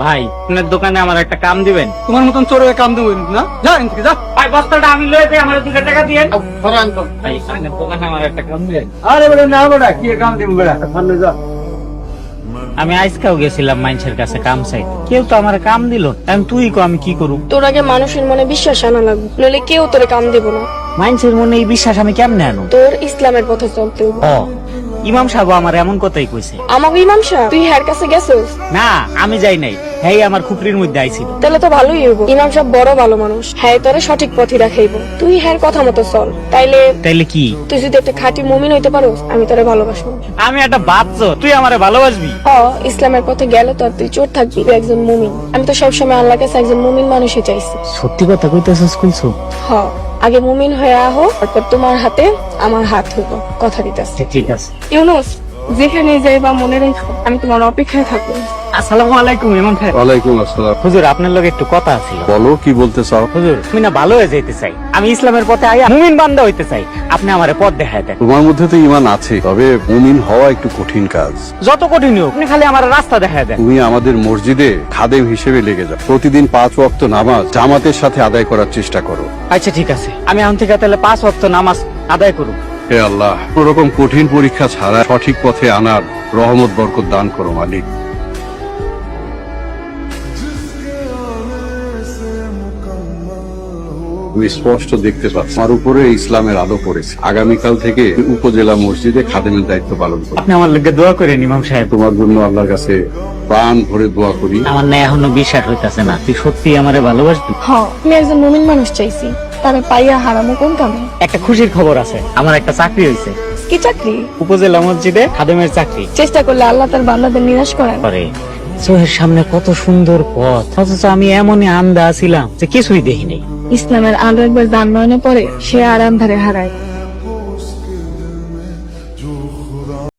ভাই আপনার দোকানে আমার একটা কাম দিবেন। তোমার মতন চোরের কাম দেবো না? যা এখান থেকে যা। ভাই বস্তাটা আমি লয়ে যাই আমার দুটো টাকা দিয়ে। ভাই আপনার দোকানে আমার একটা কাম দিবেন। আরে বেটা না বেটা কি কাম দিব বেটা? সামনে যা। আমি আজকাও গেছিলাম মানুষের কাছে কাম চাইতে। কেউ তো আমার কাম দিল এখন তুই কো আমি কি করু তোর আগে মানুষের মনে বিশ্বাস আনা লাগবে নইলে কেউ তোরে কাম দেব না। মানুষের মনে এই বিশ্বাস আমি কেমনে আনো? তোর ইসলামের পথে চলতে হবে। ইমাম সাহেব আমার এমন কথাই কইছে। আমাকে ইমাম সাহেব তুই হ্যার কাছে গেছিস? না আমি যাই নাই। হ্যাঁ আমার খুপরির মধ্যে আইছিল। তাহলে তো ভালোই হইব। ইমাম সাহেব বড় ভালো মানুষ। হ্যাঁ তোরে সঠিক পথে রাখাইব তুই হ্যার কথা মতো চল। তাইলে তাইলে কি? তুই যদি একটা খাঁটি মুমিন হইতে পারো আমি তোরে ভালোবাসবো। আমি একটা বাচ্চা তুই আমারে ভালোবাসবি? হ ইসলামের পথে গেলে তো তুই চোর থাকবি তুই একজন মুমিন। আমি তো সবসময় আল্লাহ কাছে একজন মুমিন মানুষই চাইছি। সত্যি কথা কইতেছিস কইছো হ আগে মুমিন হয়ে আহো তারপর তোমার হাতে আমার হাত হইব। কথা দিতেছে। ঠিক আছে। ইউনুস যেখানে যাইবা মনে রেখো আমি তোমার অপেক্ষায় থাকব। আসসালামু আলাইকুম ইমাম সাহেব। ওয়ালাইকুম আসসালাম। হুজুর আপনার লগে একটু কথা ছিল। বলো কি বলতে চাও? হুজুর আমি না ভালো হয়ে চাই। আমি ইসলামের পথে মুমিন বান্দা হইতে চাই। আপনি আমারে পথ দেখায় দেন। তোমার মধ্যে তো ইমান আছে তবে মুমিন হওয়া একটু কঠিন কাজ। যত কঠিন হোক আপনি খালি আমার রাস্তা দেখায় দেন। তুমি আমাদের মসজিদে খাদেম হিসেবে লেগে যাও। প্রতিদিন পাঁচ ওয়াক্ত নামাজ জামাতের সাথে আদায় করার চেষ্টা করো। আচ্ছা ঠিক আছে। আমি এখন থেকে তাহলে পাঁচ ওয়াক্ত নামাজ আদায় করুন হে আল্লাহ কোন রকম কঠিন পরীক্ষা ছাড়া সঠিক পথে আনার রহমত বরকত দান করো মালিক। তুমি স্পষ্ট দেখতে পাচ্ছ। আমার উপরে ইসলামের আলো পড়েছে। আগামীকাল থেকে উপজেলা মসজিদে খাদেমের দায়িত্ব পালন করো আপনি আমার লোকে দোয়া করেন ইমাম সাহেব। তোমার জন্য আল্লাহর কাছে প্রাণ ভরে দোয়া করি। আমার না এখনও বিশ্বাস হইতাছে না। তুই সত্যি আমারে ভালোবাসবি? হ আমি একজন মুমিন মানুষ চাইছি। তারে পাইয়া হারামো কোন কামে? একটা খুশির খবর আছে। আমার একটা চাকরি হয়েছে কি চাকরি? উপজেলা মসজিদে খাদেমের চাকরি। চেষ্টা করলে আল্লাহ তার বান্দাদের নিরাশ করেন। করে চোখের সামনে কত সুন্দর পথ। অথচ আমি এমনই আন্দা ছিলাম যে কিছুই দেখি নাই। ইসলামের আলো একবার দান পরে সে আর আন্ধারে হারায়।